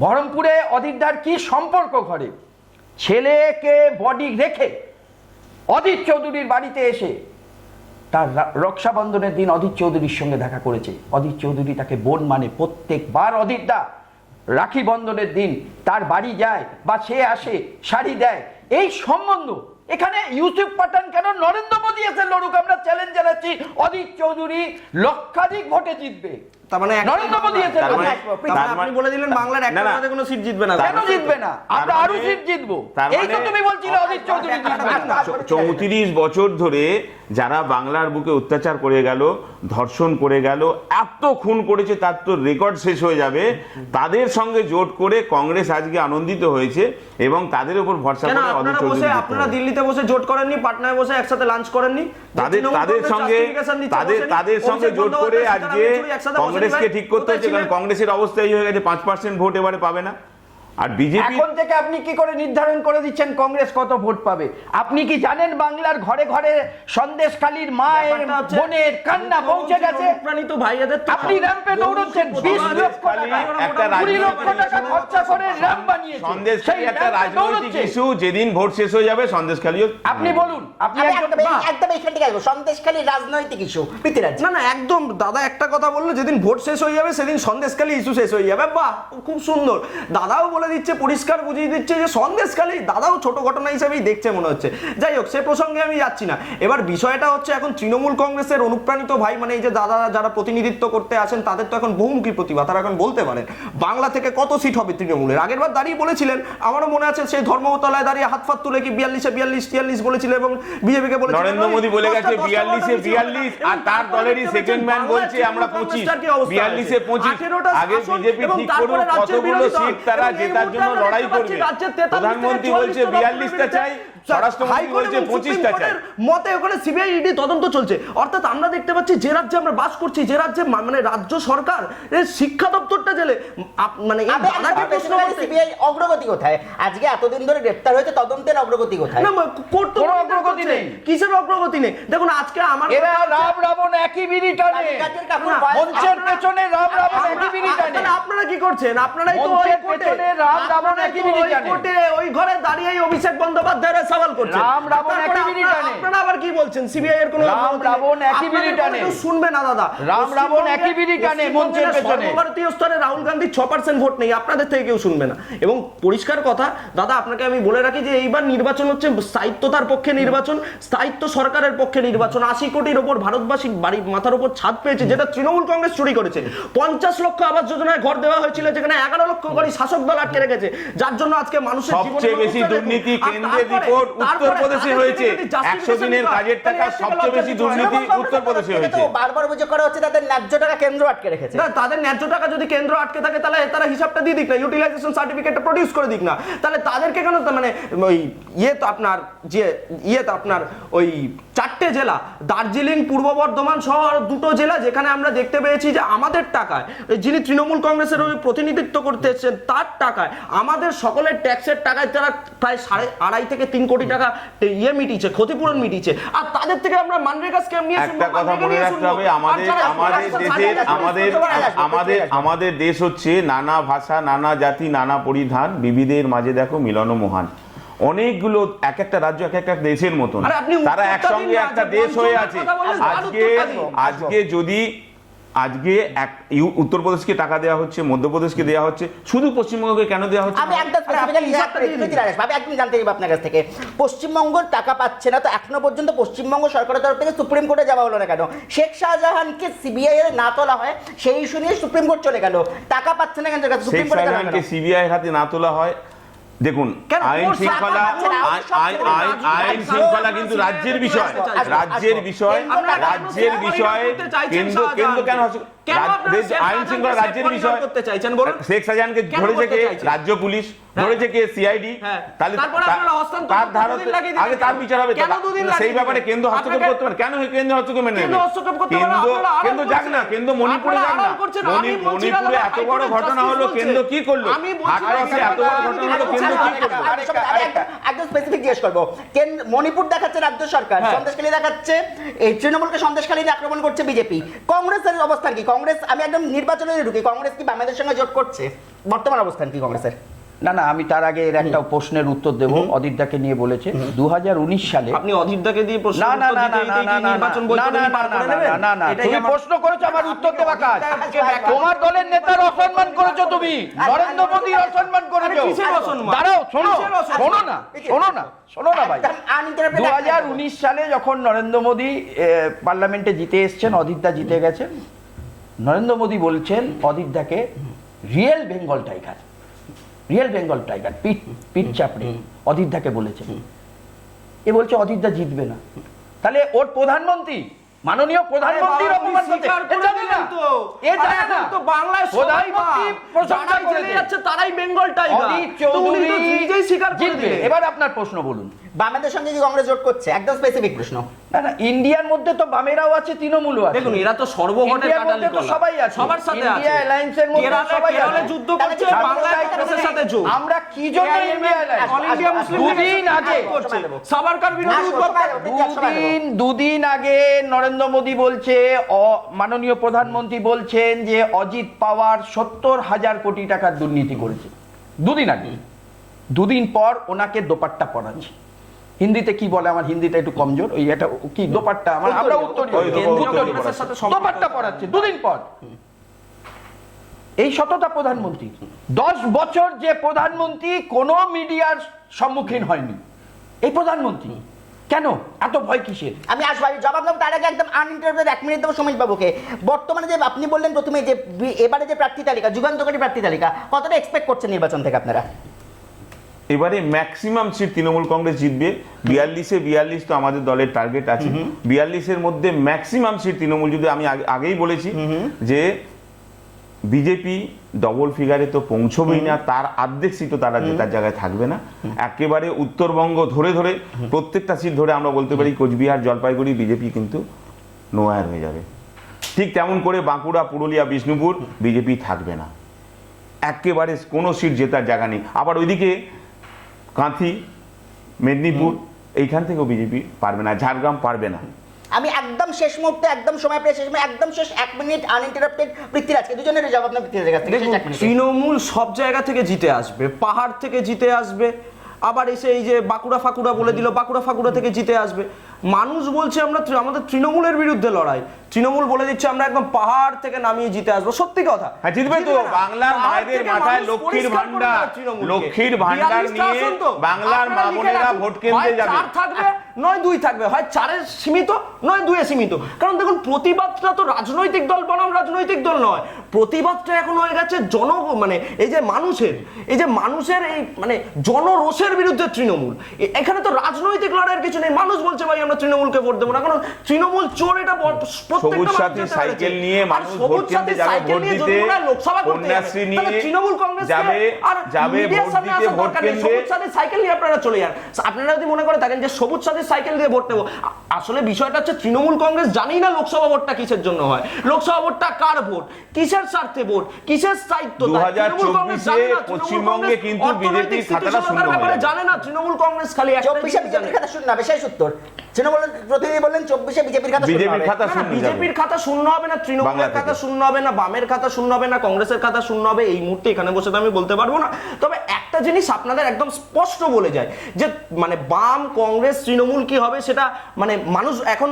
বহরমপুরে অদিতদার কি সম্পর্ক ঘরে? ছেলেকে বডি রেখে অদিত চৌধুরীর বাড়িতে এসে তার রক্ষাবন্ধনের দিন অদিত চৌধুরীর সঙ্গে দেখা করেছে। অদিত চৌধুরী তাকে বোন মানে প্রত্যেকবার অদিতদা। রাখি বন্ধনের দিন তার বাড়ি যায় বা সে আসে, শাড়ি দেয়। এই সম্বন্ধ এখানে ইউসুফ পাঠান কেন নরেন্দ্র মোদী এসে লড়ুক? আমরা চ্যালেঞ্জ জানাচ্ছি, অদিত চৌধুরী লক্ষাধিক ভোটে জিতবে। তার মানে নরেন্দ্র মোদী এসে তার লড়ুক। তার তার আপনি বলে দিলেন বাংলার একটা না, না। রাজ্যে কোনো সিট জিতবে না। কেন জিতবে না? আমরা আরও সিট জিতবো। এই তো তুমি বলছিলে অদিত চৌধুরী চৌত্রিশ বছর ধরে যারা বাংলার বুকে অত্যাচার করে গেল ধর্ষণ করে গেল এত খুন করেছে তার তো রেকর্ড শেষ হয়ে যাবে। তাদের সঙ্গে জোট করে কংগ্রেস আজকে আনন্দিত হয়েছে এবং তাদের উপর ভরসা করে আপনারা চৌধুরী আপনারা দিল্লিতে বসে জোট করেননি পাটনায় বসে একসাথে লাঞ্চ করেননি? তাদের তাদের সঙ্গে তাদের তাদের সঙ্গে জোট করে আজকে কংগ্রেসকে। ঠিক করতে হচ্ছে কারণ কংগ্রেসের অবস্থা এই হয়ে গেছে পাঁচ পার্সেন্ট ভোট এবারে পাবে না আর বিজেপি এখন থেকে আপনি কি করে নির্ধারণ করে দিচ্ছেন? কংগ্রেস কত ভোট পাবে? আপনি কি জানেন বাংলার ঘরে ঘরে সন্দেশখালীর মায়ের বোনের কান্না পৌঁছে গেছে? অনুপ্রাণিত ভাইয়াদের আপনি র্যাম্পে দৌড়চ্ছেন বিশ লক্ষ টাকা একটা কুড়ি রাজনৈতিক লক্ষ টাকা খরচা করে র্যাম্প বানিয়েছে। সন্দেশখালী একটা রাজনৈতিক ইস্যু যেদিন ভোট শেষ হয়ে যাবে সন্দেশখালীও আপনি বলুন আপনি একদম একদম এখান থেকে আসব সন্দেশখালী রাজনৈতিক ইস্যু পৃথিরাজ। না না একদম দাদা একটা কথা বলল যেদিন ভোট শেষ হয়ে যাবে সেদিন সন্দেশখালী ইস্যু শেষ হয়ে যাবে। বাহ খুব সুন্দর। দাদাও বলে দিচ্ছে পরিষ্কার বুঝিয়ে দিচ্ছে যে সন্দেশখালী দাদাও ছোট ঘটনা হিসেবেই দেখছে মনে হচ্ছে। যাই হোক সে প্রসঙ্গে আমি যাচ্ছি না। এবার বিষয়টা হচ্ছে এখন তৃণমূল কংগ্রেসের অনুপ্রাণিত ভাই মানে এই যে দাদা যারা প্রতিনিধিত্ব করতে আসেন তাদের তো এখন বহুমুখী প্রতিভা তারা এখন বলতে পারেন বাংলা থেকে কত সিট হবে তৃণমূলের? আগের বার দাঁড়িয়ে বলেছিলেন আমারও মনে আছে সেই ধর্মতলায় দাঁড়িয়ে হাত ফাত তুলে কি বিয়াল্লিশে বিয়াল্লিশ তিয়াল্লিশ বলেছিল এবং বিজেপিকে বলে নরেন্দ্র মোদী বলে গেছে বিয়াল্লিশে বিয়াল্লিশ আর তার দলেরই সেকেন্ড ম্যান বলছে আমরা পঁচিশ। বিয়াল্লিশে পঁচিশ। আগে বিজেপি ঠিক করুক কতগুলো সিট তারা এবং মুহূর্তে জন্য লড়াই করবে। প্রধানমন্ত্রী বলছে 44 বিয়াল্লিশটা চাই মতে ওখানে সিবিআই ইডি তদন্ত চলছে। অর্থাৎ আমরা দেখতে পাচ্ছি যে রাজ্যে আমরা বাস করছি যে রাজ্যে মানে রাজ্য সরকার শিক্ষা দপ্তরটা জেলে মানে সিবিআই অগ্রগতি কোথায়? আজকে এতদিন ধরে গ্রেপ্তার হয়েছে তদন্তের অগ্রগতি কোথায়? না কোর্ট তো অগ্রগতি নেই। কিসের অগ্রগতি নেই? দেখুন আজকে আমার এরা রাম রাবণ একই বিড়ি টানে কালীঘাটের কাকুর না, বয়স- মঞ্চের পেছনে রাম রাবণ একই আমরা- বিড়ি আপনারা কি করছেন? আপনারাই তো ওই কোর্টে রাম রাবণ একই ওই কোর্টে ওই ঘরে দাঁড়িয়ে অভিষেক বন্দ্যোপাধ্যায়ের সওয়াল করছেন রাম রাবণ একই আপনারা- টানে। আপনারা আবার কি বলছেন? সিবিআই এর কোনো রাম রাবণ একই। কোনো শুনবে না দাদা। রাম রাবণ একই বিড়ি টানে মঞ্চের পেছনে। সর্বভারতীয় স্তরে রাহুল ছ পার্সেন্ট ভোট নেই আপনাদের থেকে কেউ শুনবে না। এবং পরিষ্কার কথা দাদা আপনাকে আমি বলে রাখি যে এইবার নির্বাচন হচ্ছে স্থায়িত্বতার পক্ষে নির্বাচন স্থায়িত্ব সরকারের পক্ষে নির্বাচন। আশি কোটির ওপর ভারতবাসীর বাড়ি মাথার উপর ছাদ পেয়েছে যেটা তৃণমূল কংগ্রেস চুরি করেছে। পঞ্চাশ লক্ষ আবাস যোজনায় ঘর দেওয়া হয়েছিল যেখানে এগারো লক্ষ ঘরই শাসক দল আটকে রেখেছে। যার জন্য আজকে মানুষের জীবনে সবচেয়ে বেশি দুর্নীতি আর কেন্দ্রের তারপরে উত্তরপ্রদেশে হয়েছে। একশো দিনের কাজের টাকা সবচেয়ে বেশি দুর্নীতি উত্তরপ্রদেশে হয়েছে। বারবার অভিযোগ করা হচ্ছে তাদের ন্যায্য টাকা কেন্দ্র আটকে রেখেছে। না তাদের ন্যায্য টাকা যদি কেন্দ্র আটকে থাকে তাহলে তারা হিসাবটা দিয়ে দিক না ইউটিলাইজেশন সার্টিফিকেটটা প্রডিউস করে দিক না। তাহলে তাদেরকে কেন মানে ওই ইয়ে তো আপনার যে ইয়ে তো আপনার ওই চারটে জেলা দার্জিলিং পূর্ব বর্ধমান সহ আরও দুটো জেলা যেখানে আমরা দেখতে পেয়েছি যে আমাদের টাকায় যিনি তৃণমূল কংগ্রেসের প্রতিনিধিত্ব করতে এসেছেন তার টাকায় আমাদের সকলের ট্যাক্সের টাকায় তারা প্রায় সাড়ে আড়াই থেকে তিন কোটি টাকা ইয়ে মিটিয়েছে ক্ষতিপূরণ মিটিয়েছে। আর তাদের থেকে আমরা মানরেগা স্ক্যাম নিয়ে একটা কথা মনে রাখতে হবে আমাদের আমাদের দেশের আমাদের আমাদের। আমাদের দেশ হচ্ছে নানা ভাষা নানা জাতি নানা পরিধান বিবিধের মাঝে দেখো মিলন মহান অনেকগুলো এক একটা রাজ্য এক একটা দেশের মতন। তারা একসঙ্গে একটা দেশ হয়ে আছে। আজকে আজকে যদি আজকে এক উত্তরপ্রদেশকে টাকা দেওয়া হচ্ছে মধ্যপ্রদেশকে দেওয়া হচ্ছে শুধু পশ্চিমবঙ্গকে কেন দেওয়া হচ্ছে? আমি একদম। পৃথিরাজ ভাবে একদিন জানতে চাইব আপনার কাছ থেকে। পশ্চিমবঙ্গ টাকা পাচ্ছে না তো এখনও পর্যন্ত পশ্চিমবঙ্গ সরকারের তরফ থেকে সুপ্রিম কোর্টে যাওয়া হলো না কেন? শেখ শাহজাহানকে সিবিআই এর না তোলা হয় সেই ইস্যু নিয়ে সুপ্রিম কোর্ট চলে গেল। টাকা পাচ্ছে না কেন? সুপ্রিম কোর্টে গেল শাহজাহানকে কেন? সিবিআই হাতে না তোলা হয় দেখুন আইন শৃঙ্খলা আইন- আইন- আইন- আইন শৃঙ্খলা কিন্তু রাজ্যের বিষয়। রাজ্যের বিষয় রাজ্যের বিষয় কেন্দ্র কেন্দ্র কেন হচ্ছে? কেন রাজ- আপনারা দেশ- শেখ আইন শৃঙ্খলা রাজ্যের বিষয় করতে চাইছেন বলুন? শেখ শাহজাহানকে ধরেছে কে? রাজ্য পুলিশ ধরেছে কে? সিআইডি হ্যাঁ। তাহলে তারপরে তা- আপনারা হস্তান্তর তার করতে ধারা দুদিন লাগিয়ে দিলেন আগে তার বিচার হবে তো। কেন দুদিন সেই ব্যাপারে কেন্দ্র হস্তক্ষেপ করতে পারে। কেন কেন্দ্র হস্তক্ষেপ মেনে নেবে? হস্তক্ষেপ করতে পারে, কেন্দ্র কেন্দ্র যাক না কেন্দ্র মণিপুরে যাক না। এত বড় ঘটনা হলো কেন্দ্র কি করল? আমি বলছি না হাতরসে কেন্দ্র এত বড় ঘটনা হলো কেন্দ্র কি করল? আরেকটা- আরেকটা- একদম স্পেসিফিক জিজ্ঞেস করব। মণিপুর দেখাচ্ছে রাজ্য সরকার হ্যাঁ। সন্দেশখালী দেখাচ্ছে তৃণমূলকে সন্দেশখালী আক্রমণ করছে বিজেপি কংগ্রেসের অবস্থান কি কংগ্রেস আমি একদম নির্বাচনে ঢুকি কংগ্রেস কি বামেদের সঙ্গে জোট করছে? বর্তমান অবস্থান কি কংগ্রেসের? না না আমি তার আগে এর একটা প্রশ্নের উত্তর দেব অদিতদাকে নিয়ে বলেছে। দু সালে আপনি দিয়ে প্রশ্ন না না না না না না নির্বাচন না বলতে না তুমি প্রশ্ন করেছ আমার উত্তর দেওয়া কাজ। তোমার দলের নেতার অসম্মান করেছ তুমি। নরেন্দ্র মোদীর অসম্মান করেছ? দাঁড়াও শোনো শোনো না শোনো না শোনো না ভাই। দু হাজার উনিশ সালে যখন নরেন্দ্র মোদী পার্লামেন্টে জিতে এসছেন অদিতদা জিতে গেছেন নরেন্দ্র মোদী বলছেন অদিতদাকে real Bengal tiger real Bengal tiger পিঠ পিঠ চাপড়ে অদিতদাকে বলেছেন। এ বলছে অদিতদা জিতবে না। তাহলে ওর প্রধানমন্ত্রী মাননীয় প্রধানমন্ত্রীর অপমান করতে তারাই বেঙ্গল টাইগার তো চৌধুরী নিজেই স্বীকার করে এবার আপনার প্রশ্ন বলুন। বামেদের সঙ্গে কি কংগ্রেস জোট করছে? একদম স্পেসিফিক প্রশ্ন। না না ইন্ডিয়ার মধ্যে তো বামেরাও আছে তৃণমূলও আছে। দেখুন এরা তো সর্বঘটের কাটালি তো কলা। সবাই আছে। সবার সাথে আছে। ইন্ডিয়া অ্যালায়েন্সের মধ্যে সবাই আছে। যুদ্ধ করছে কি বাংলায় কংগ্রেসের সাথে যোগ। আমরা কি জন্য India alliance all India Muslim দুদিন আগে। সাবারকার বিরোধী। দুদিন দুদিন আগে নরেন্দ্র মোদী বলছে মাননীয় প্রধানমন্ত্রী বলছেন যে অজিত পাওয়ার সত্তর হাজার কোটি টাকার দুর্নীতি করেছে। দুদিন আগে। দুদিন পর ওনাকে দোপাট্টা পড়াচ্ছে হিন্দিতে কি বলে? আমার হিন্দিটা একটু কমজোর। ওই এটা কি দোপাট্টা? আমার আমরা উত্তর ওই দোপাট্টা, পড়াচ্ছে দুদিন পর। এই সততা প্রধানমন্ত্রী দশ বছর যে প্রধানমন্ত্রী কোনো মিডিয়ার সম্মুখীন হয়নি। এই প্রধানমন্ত্রী কেন? এত ভয় কিসের? আমি আসব আমি জবাব দেবো। তার আগে একদম আনইন্টারপ্রেটেড এক মিনিট দেবো সমীর বাবুকে। বর্তমানে যে আপনি বললেন প্রথমে যে এবারে যে প্রার্থী তালিকা যুগান্তকারী প্রার্থী তালিকা কতটা এক্সপেক্ট করছেন নির্বাচন থেকে আপনারা? এবারে ম্যাক্সিমাম সিট তৃণমূল কংগ্রেস জিতবে। বিয়াল্লিশে বিয়াল্লিশ তো আমাদের দলের টার্গেট আছে। বিয়াল্লিশের মধ্যে ম্যাক্সিমাম সিট তৃণমূল যদি আমি আগেই বলেছি যে বিজেপি ডবল ফিগারে তো পৌঁছবেই না তার অর্ধেক সিটও তারা জেতার জায়গায় থাকবে না। একেবারে উত্তরবঙ্গ ধরে ধরে প্রত্যেকটা সিট ধরে আমরা বলতে পারি কোচবিহার জলপাইগুড়ি বিজেপি কিন্তু নোয়ার হয়ে যাবে। ঠিক তেমন করে বাঁকুড়া পুরুলিয়া বিষ্ণুপুর বিজেপি থাকবে না। একেবারে কোনো সিট জেতার জায়গা নেই। আবার ওইদিকে কাঁথি মেদিনীপুর এইখান থেকেও বিজেপি পারবে না ঝাড়গ্রাম পারবে না। আমি একদম শেষ মুহূর্তে একদম সময় পেয়ে শেষ একদম শেষ এক মিনিট আনইন্টারাপ্টেড পৃথ্বীরাজ আজকে। দুজনের জবাব না পৃথ্বীরাজের কাছ থেকে। তৃণমূল সব জায়গা থেকে জিতে আসবে পাহাড় থেকে জিতে আসবে আবার এসে এই যে বাঁকুড়া ফাকুড়া বলে দিল বাঁকুড়া ফাকুড়া থেকে জিতে আসবে। মানুষ বলছে আমরা আমাদের তৃণমূলের বিরুদ্ধে লড়াই। তৃণমূল বলে দিচ্ছে আমরা একদম পাহাড় থেকে নামিয়ে জিতে আসব। সত্যি কথা। হ্যাঁ জিতবে তো। বাংলার মায়েদের মাথায় লক্ষ্মীর ভান্ডার লক্ষ্মীর ভান্ডার নিয়ে বাংলার আপনারা মা বোনেরা ভোট কেন্দ্রে যাবে। চার থাকবে নয় দুই থাকবে। হয় চারের সীমিত নয় দুয়ে সীমিত। কারণ দেখুন প্রতিবাদটা তো রাজনৈতিক দল বনাম রাজনৈতিক দল নয়। প্রতিবাদটা এখন হয়ে গেছে জন মানে এই যে মানুষের এই যে মানুষের এই মানে জনরোষের বিরুদ্ধে তৃণমূল। এখানে তো রাজনৈতিক লড়াইয়ের কিছু নেই। মানুষ বলছে ভাই আমরা তৃণমূলকে ভোট দেবো না। কারণ তৃণমূল চোর এটা প্রত্যেকটা সাথী সাইকেল নিয়ে মানুষ ভোট যাবে ভোট দিতে লোকসভা কন্যাশ্রী নিয়ে তৃণমূল কংগ্রেসকে যাবে আর যাবে ভোট দিতে ভোট কেন্দ্রে সবুজ সাথী সাইকেল নিয়ে আপনারা চলে যান। আপনারা যদি মনে করে থাকেন যে সবুজ সাথী সাইকেল দিয়ে ভোট দেবো আসলে বিষয়টা হচ্ছে তৃণমূল কংগ্রেস জানি না লোকসভা ভোটটা কিসের জন্য হয়। লোকসভা ভোটটা কার ভোট? কিসের স্বার্থে ভোট? কিসের স্থায়িত্ব তার? 2024 তৃণমূল কংগ্রেস জানে পশ্চিমবঙ্গে কিন্তু বিজেপির খাতাটা শূন্য হয়ে জানে না তৃণমূল কংগ্রেস খালি একটা বিজেপির খাতা শূন্য হবে শেষ উত্তর। তৃণমূল প্রতিনিধি বললেন চব্বিশে বিজেপির খাতা বিজেপির। খাতা বিজেপির খাতা শূন্য হবে না তৃণমূলের খাতা শূন্য হবে না বামের খাতা শূন্য হবে না কংগ্রেসের খাতা শূন্য হবে এই মুহূর্তে এখানে বসে তো আমি বলতে পারব না। তবে একটা জিনিস আপনাদের একদম স্পষ্ট বলে যায় যে মানে বাম কংগ্রেস তৃণমূল কি হবে সেটা মানে মানুষ এখন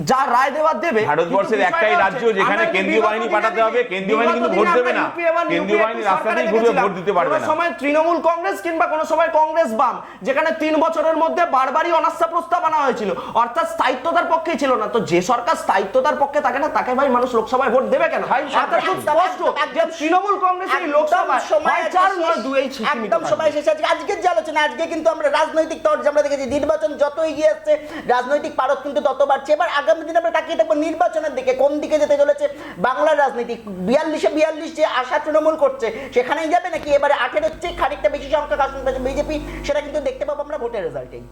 যা রায় দেওয়ার দেবে ভারতবর্ষের একটাই রাজ্য যেখানে কেন্দ্রীয় বাহিনী পাঠাতে হবে, কেন্দ্রীয় বাহিনী কিন্তু ভোট দেবে না। কেন্দ্রীয় বাহিনী রাস্তাতেই দেখেছিলাম। ভোট দিতে পারবে না। সময় তৃণমূল কংগ্রেস কিংবা কোনো সময় কংগ্রেস বাম যেখানে তিন বছরের মধ্যে বারবারই অনাস্থা প্রস্তাব আনা হয়েছিল অর্থাৎ স্থায়িত্বতার পক্ষেই ছিল না তো যে সরকার স্থায়িত্বতার পক্ষে থাকে না তাকে ভাই মানুষ লোকসভায় ভোট দেবে কেন অর্থাৎ খুব স্পষ্ট যে তৃণমূল কংগ্রেস এই লোকসভায় সময় চার নয় দুই একদম। সময় শেষ আজকে আজকের যে আলোচনা আজকে কিন্তু আমরা রাজনৈতিক তর্জ আমরা দেখেছি নির্বাচন যত এগিয়ে আসছে রাজনৈতিক পারদ কিন্তু তত বাড়ছে এবার আগামী দিনে আমরা তাকিয়ে থাকব নির্বাচনের দিকে, কোন দিকে যেতে চলেছে। বাংলার রাজনীতি, বিয়াল্লিশে বিয়াল্লিশ যে আশা তৃণমূল করছে, সেখানেই যাবে নাকি? এবারে আঠেরোর চেয়ে খানিকটা বেশি সংখ্যা আসন পেয়েছে বিজেপি, সেটা কিন্তু দেখতে পাবো আমরা ভোটের রেজাল্টেই